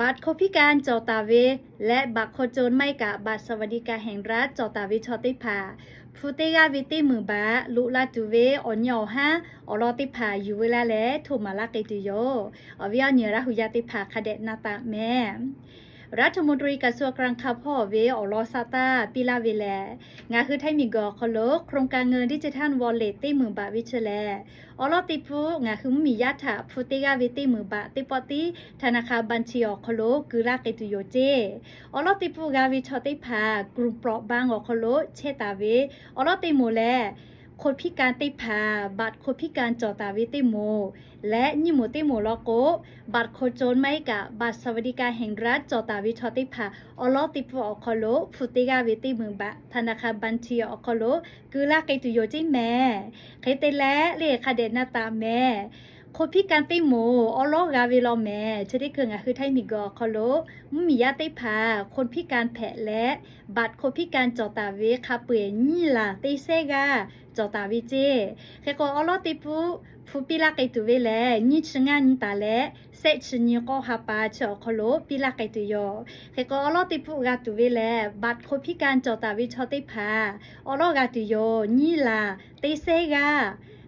บัตรคนพิการจอตาเว และบัตรคนจนไม่กะบัตรสวัสดิการแห่งรัฐจอตาเวชอติพาผู้เตกาวิติมือบาลุลาตูเวออนยอฮะอรอติพาอยู่เวลาแลถูมาลาเกตุโยอวิยเนียราหุยาติพาคาเดนาตาแม่ รัฐมนตรีกระทรวงกลางคาพ่อเวอลอซาตาปิลาเวแลงาคือไทยมีกอคโลโครงการเงินดิจิทัลวอลเล็ตตีมือบาวิเชแลอลอติพูงาคือมียาถาฟูติกาวิติมือบาติปอติธนาคารบัญชีออคโลกุลาเกตุโยเจอลอติพูกาวิชอติพากลุ่มเปราะบางอคโลเชตาเวอลอติโมแล คนพิการติพาบัตรคนพิการจอตาวิติโม และนิโมติโมลโก บัตรโคจรไม่กะบัตรสวัสดิการแห่งรัฐจอตาวิชอติพาอลอติปอคโลฟุติกาวิติมืองบะธนาคารบัญชีอคโลกุลากเกตุโยจิแม่ใครเตและเลขาเดนนาตาแม่คนพิการติโมอลอกาเวลอแม่จะได้เกิงอะคือไทยมีกอคโลมมียาติพา คนพิการแผลและ บัตรคนพิการจอตาเวคาเปื่อยนี่ล่ะติเซกา จอตาวิเจเคก็อลอติปูผู้ปีลาไกตุเวแลนี่ชงานี่ตาแลเซชนี่ก็ฮาปาชอคโลปีลาไกตุยอเคก็อลอติปูกาตุเวแลบัดคนพิการจอตาวิชอติพาอลอกาตุยอนี่ลาเตเซกา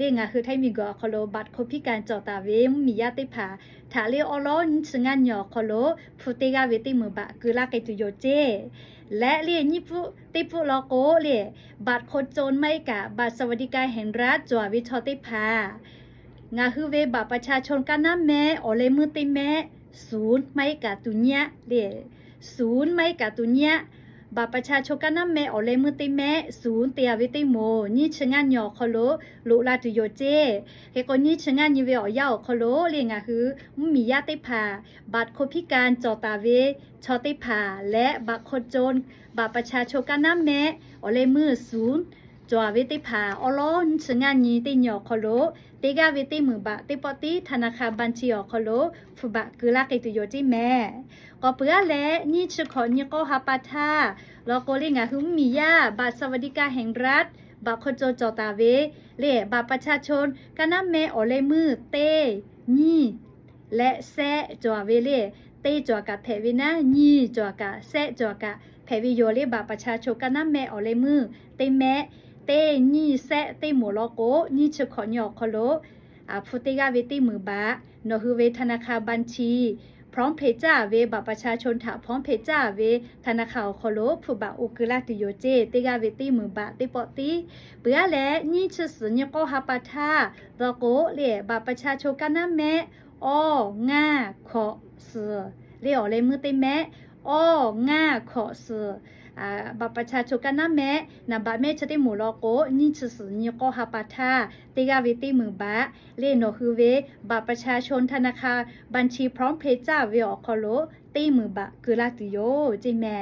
เรียงอะคือไทยมีก็คโลบัดคนพิการจอตาเวมมียาติพาถาเลอลอนี่ชงานยอคโลฟูเตกาเวติมือบะกุลากไกตุโยเจ และเรียนญี่ปุ่นติปุลอโกเรียบัตรคนจนไม่กะบัตรสวัสดิการแห่งรัฐจววิชอติพางาฮือเวบัตรประชาชนกันนะแม่ออเลมือติแม่ศูนย์ไม่กะตุเนียเรียศูนย์ไม่กะตุเนีย บัตรประชาชนกันนะแม่ออเลมือติแม่ศูนย์เตียวิติโมนี่ชงานยอคโลลุลาตุโยเจเฮก็นี่ชงานยิเวอยาคโลเรียงอะคือมียาติพาบัตรคนพิการจอตาเวชอติพาและบัตรคนจนบัตรประชาชนกันน้ำแม่ออเลมือศูนย์ จววิติพาอลอนชงานยีติหยอคโลติกาวิติมือบะติปอติธนาคารบัญชีอคโลฟุบะกุลากิตุโยจิแม่ก็เปื้อและนี่ชขอนี่ก็ฮาปาทาแล้วก็เรียกงาหุมมียาบัตรสวัสดิการแห่งรัฐบัตรคนจนจอตาเวเล่บัตรประชาชนกันน้ำแม่อเลมือเตนี่และแซจวเวเล่เตจวกะแผวินะญีจวกะแซจวกะแผวิโยเลบาประชาชนกันนะแม่ออเลมือเตแม่ เตญีแซเตหมูลอโกญีชขอนยอคโลอาพุติกาเวติมือบะนอฮือเวธนาคารบัญชี พร้อมเพจ่าเวบัตรประชาชนถาพร้อมเพจ่าเวธนาคารคโลผู้บะอุกลาติโยเจเตกาเวติมือบะติปอติเปือและนี่ชสือเนี่ยก็ฮาปาทาลอโกเลบัตรประชาชนกันนะแม่อ้องาขอเสือเรียกเลยมือเตแม่อ้อง่าขอเสือ บัตรประชาชนกันนะแม่นำบัตรแม่จะได้หมู่ลอโกนี่ชื่อสื่อนี่ก็ฮาปาทาติกาวิติมือบะเล่นโนคือเวบัตรประชาชนธนาคารบัญชีพร้อมเพจจ้าเวอคอโลตีมือบะคือลาติโยจิแม่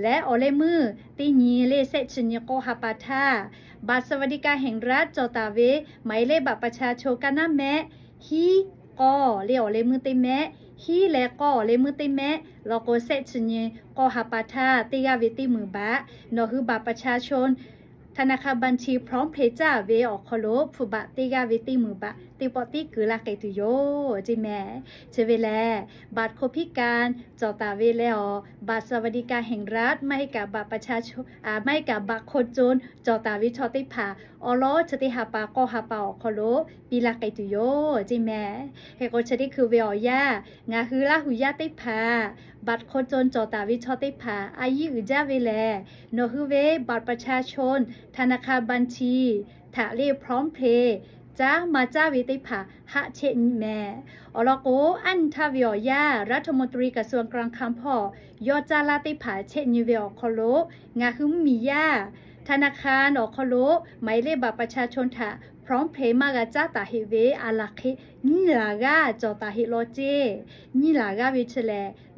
และออเลมือตีนี้เลเซชนี่ก็ฮาปาทาบัตรสวัสดิการแห่งรัฐจอตาเวหมายเลขบัตรประชาชนกันนะแม่ฮีก็เรียกเลมือต็มแม่ ฮีแลก็เลยมือติแม่ลอโกเซชนีก็หาปาทาติยาวิติมือบะนอคือบัตรประชาชน ธนาคารบัญชีพร้อมเพจ้าเวออกคโลผู้บะติยาวิติมือบะติปอติกือลาเกตุโยจิแม่เชเวแลบัตรคพิการจอตาเวแลอบัตรสวัสดิการแห่งรัฐไม่กับบัตรประชาชนอ่าไม่กับบัตรคนจนจอตาวิชอติผา ออลอชติหาปาก็หาปาออโลปีลาเกตุโยจิแม่เฮโกชติคือเวอยางาฮือลาหุยาติผาบัตรคนจนจอตาวิชอติผาอายุอือจ้าเวแลโนฮือเวบัตรประชาชน ธนาคารบัญชีถาเรียพร้อมเพย์จ้ามาจ้าวิติผาหะเชนแม่อลโกอันทาวิอยารัฐมนตรีกระทรวงกลางคำพ่อยอจาลาติผาเชนยูเวอคโลงาฮึมมียา ธนาคารอคโลหมายเลขบัตรประชาชนถาพร้อมเพย์มากาจ้าตาฮิเวอาลาเคนี่ลากาจอตาฮิโลเจนี่ลากาวิเชเล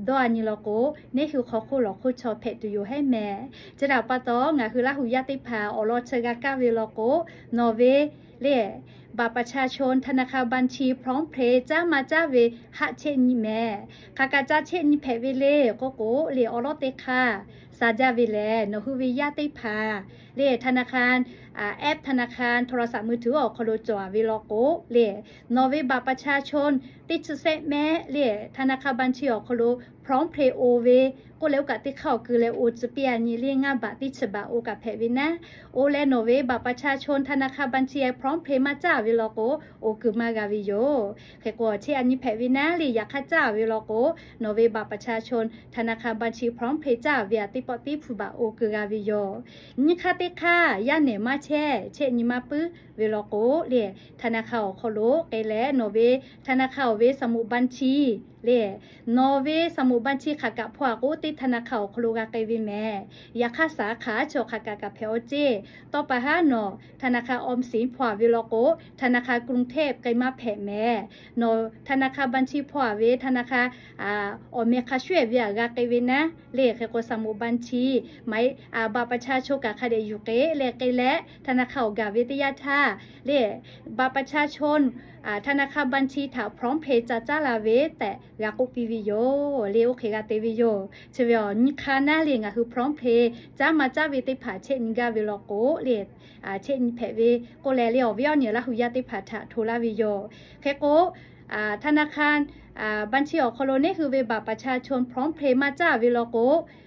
ดอนี่ลโกนี่คือขอคู่หลอกคู่ชอเพตุอยู่ให้แม่จะดาวปะตองาคือลาหุยาติพาอโลเชกากาเวโลโกนอเวเล่ บัตรประชาชน ธนาคารบัญชี พร้อมเพย์จ้ามาจ้าเวหะเชนิแม่คากาจ้าเชนิเพเวเลโกโกเลออโลเตคาซาจาเวเลนฮือเวยาติผา เลธนาคารแอปธนาคารโทรศัพท์มือถือออกคโลจอวิลโกเลนอเวบัตรประชาชนติชเซแม่เลธนาคารบัญชีออกคโลพร้อมเพย์โอเวก็แล้วกับที่เข้าคือแล้วโอจะเปียนี่เรียงาบัตรติดฉบาโอกับเพวินะโอและโนเวบัตรประชาชนธนาคารบัญชีพร้อมเพย์มาจ้าวิลโกโอคือมากาวิโยแค่กว่าที่อันนี้เพวินะลีอยากข้าจ้าวิลโกโนเวบัตรประชาชน ธนาคารบัญชีพร้อมเพย์จ้าเวียติปอติฟูบาโอคือกาวิโยนี่ค่ะติค่ะยาเนมาแช่เชนิมาปื้อวิโลโกเรียธนาคารโคโลเกแลโนเวธนาคารเวสมุบัญชี เรียโนเวสมุบัญชีขากะพวกกูติธนาคาคโลกาเกวิแม่ยาคาสาขาโชขากะกะเพอเจต่อไปฮะเนาะธนาคารออมสินพววิโลโก ธนาคารกรุงเทพไกมาแผ่แม่นาะธนาคารบัญชีพวเวธนาคารอ่าอเมคาช่วยเวียกาเกวินะเลขก็สมุบัญชีไหมอ่าบาประชาชกะคาเดยู่เกเลขไกและธนาคารกาวิทยาท่า เลบาประชาชนธนาคารบัญชีถาพร้อมเพจจ้าจ้าลาเวแต่ยากุปีวิโยเลโอเคกาเตวิโยเชวิอนคานาเลงะคือพร้อมเพจ้ามาจ้าวิติผาเชนกาเวโลโกเลอาเช่นแผเวโกแลเลียวเวียวเนี่ยละหุยาติพัทะโทลาวิโยแค่โกอ่าธนาคารอ่าบัญชีออกโคโลนี่คือเวบัตรประชาชนพร้อมเพย์มาจ้าวิโลโกอ่าพูมากาลาจิแม่เวลโก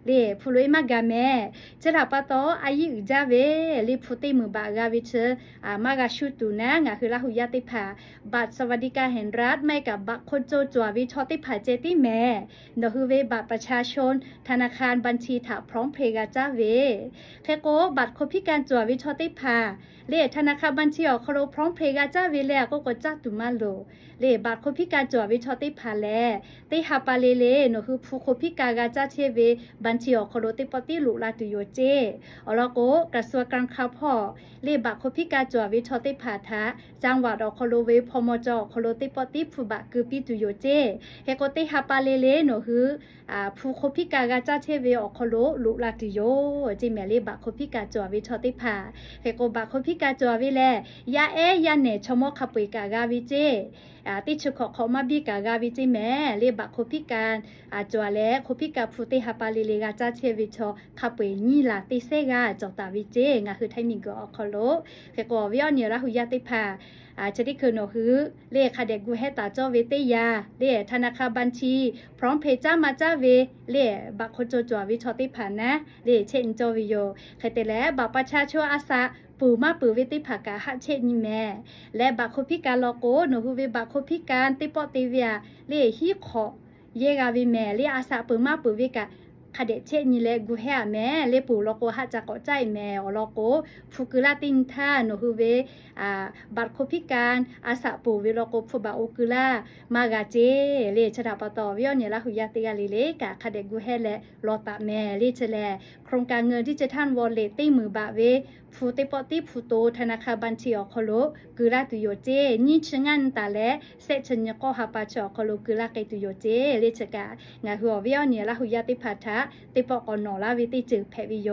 เฮก็นอเวบัตรประชาชนกันนะแม่ติดเสแม่ธนาคารโคโล บัญชีถาพร้อมเพย์มาจ้าวิโลโกฟูลุยมากาလေဖူလွေမဂမဲကျလာပတော့အယိကြပဲလေဖူတိမဘာဂဝိချအာမဂရှုတူနာငါခလာဟုယတိဖာဘတ်စဝဒီကဟန်ရတ်မဲကဘခွန်โจจววิชอติผาเจติแม่นฮือเวบัตรประชาชน ธนาคารบัญชีถาพร้อมเพย์กาจ้าเวแค่โกบัตรคนพิการจววิชอติผา เลธนาคารบัญชีออกครพร้อมเพย์กาจ้าเวแลก็กจ้าตุมาโลเลบัตรคนพิการจววิชอติผาแลติหาปาเลเลนฮือผู้คนพิการกาจ้าเชเวบัญชีออกโครติปติลุลาตุโยเจอลโกกระทรวงการค้าพ่อเลบักคพิการจววิชอติผาทะจังหวัดออกโคโลเวพมจโคโลติปติผู้บะคือปิตุโยเจเฮโกติฮาปาเลเลโนฮืออ่าผู้คพิกากาจาเทเวออกโคโลลุลาตุโยจิแมเลบักคพิการจววิชอติผาเฮโกบักคพิกาจววิแลยาเอยาเนชมอขปุยกากาวิเจอาติชุขอขอมาบีกากาวิจิแม่เลบักคพิการอาจวแลคพิกาผู้ติฮาปาเลเลกาจาเทวิชอขับไปนี่ล่ะติเซกาจอตาวิเจงาคือไทมิงก็อคโลแกก็วิอเนี่ยละหุยาติพาอาชดิคือโนคือเลขาเด็กกูให้ตาจอเวเตยาเลธนาคารบัญชี พร้อมเพจ้ามาจ้าเวเลบักโคโจจววิชอติพานะเลเชนจวิโยใครแต่แล้วบักประชาชนอาสา ปูมาปูเวติผากาฮัเชนิแม่และบักโคพิการลโกโนฮูเวบักโคพิการติปอติเวียเลฮีขอเยกาวิแม่เลอาสาปูมาปูเวกา เดเชนี่เลกูแห่แม่เลปูลโกฮะจะก็ใจแม่อลโกฟูกลาติงท่าโนฮืเวอ่าบัตรคพิการอาสะปูเวลโกฟูบาโอกลามากาเจเลชดาปตอวิอเนี่ละหุยาติกาลิเลกะคเดกูแห่และลอตะแม่เลชแลโครงการเงินที่จะท่านวอลเลตตี้มือบะเวฟูเตปอติฟูโตธนาคารบัญชีอคโลกุลาตุโยเจนี่ชงันตาและเซชัญโก็ฮาปาชอคโลกุลาเกตุโยเจเลชกะงาหัววิอเนี่ยละหุยาติพาทะติปอกอนอลาวิติจึเพวิโย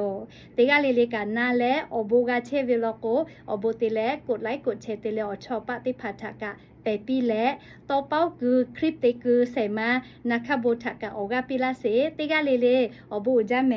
ติกาเลเลกันนาและอโบกาเชวิโลโกอโบติและกดไลค์กดแชร์ติเลอชอปติพัทะกะเปปีและต่อเป้าคือคลิปติคือเสมานาคาโบทกะออกาปิลาเสติกาเลเลอโบจาแม